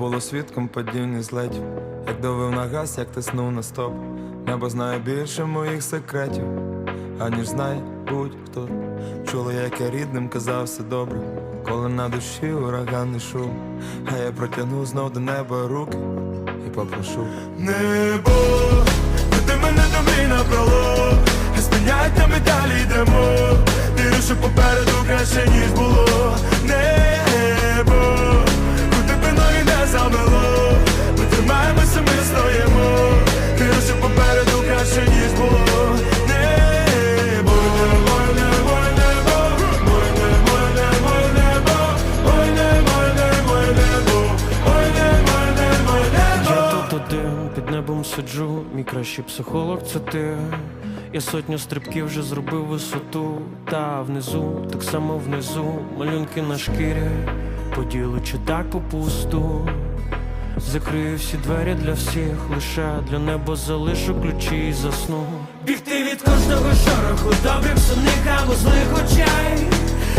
Було свідком падіння злетів, як давив на газ, як тиснув на стоп. Небо знає більше моїх секретів, аніж знає будь-хто. Чула, як я рідним казав все добре, коли на душі ураганний шум. А я протягну знов до неба руки і попрошу. Небо, веди мене до мрій напролом Не спиняйте, ми далі йдемо під сиджу, мій кращий психолог це ти. Я сотню стрибків вже зробив висоту, та внизу, так само внизу, малюнки на шкірі, поділу чи так попусту. Закрию всі двері для всіх, лише для неба залишу ключі і засну. Бігти від кожного шороху, добрих сумних або злих очей.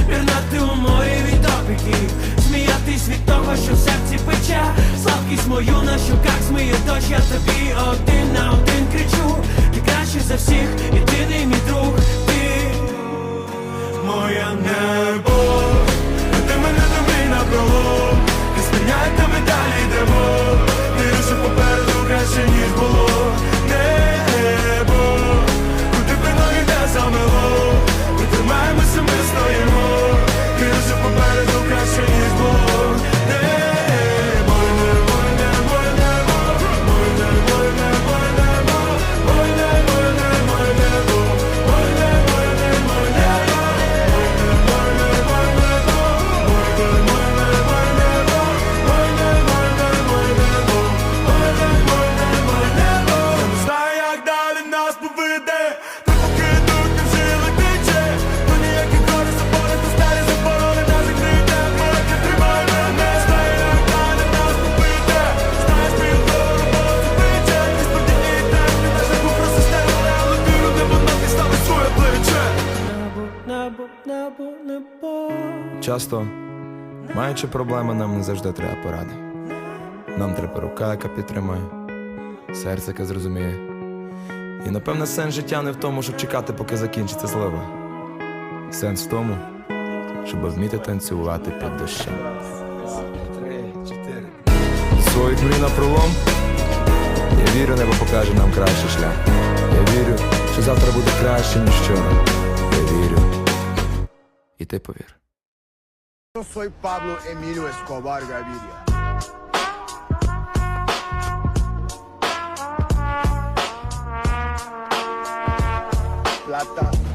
Пірнати у морі від опіків, сміятись від того, що в серці пече, слабкість мою на щоках змиє дощ, я тобі Часто, маючи проблеми, нам не завжди треба поради. Нам треба рука, яка підтримує, серце, яке зрозуміє. І напевне сенс життя не в тому, щоб чекати, поки закінчиться злива. Сенс в тому, щоб вміти танцювати під дощем. Своїх мрій на пролом. Я вірю, небо покаже нам кращий шлях. Я вірю, що завтра буде краще, ніж вчора. Я вірю. І ти повір. Eu sou Pablo Emílio Escobar Gaviria. Plata.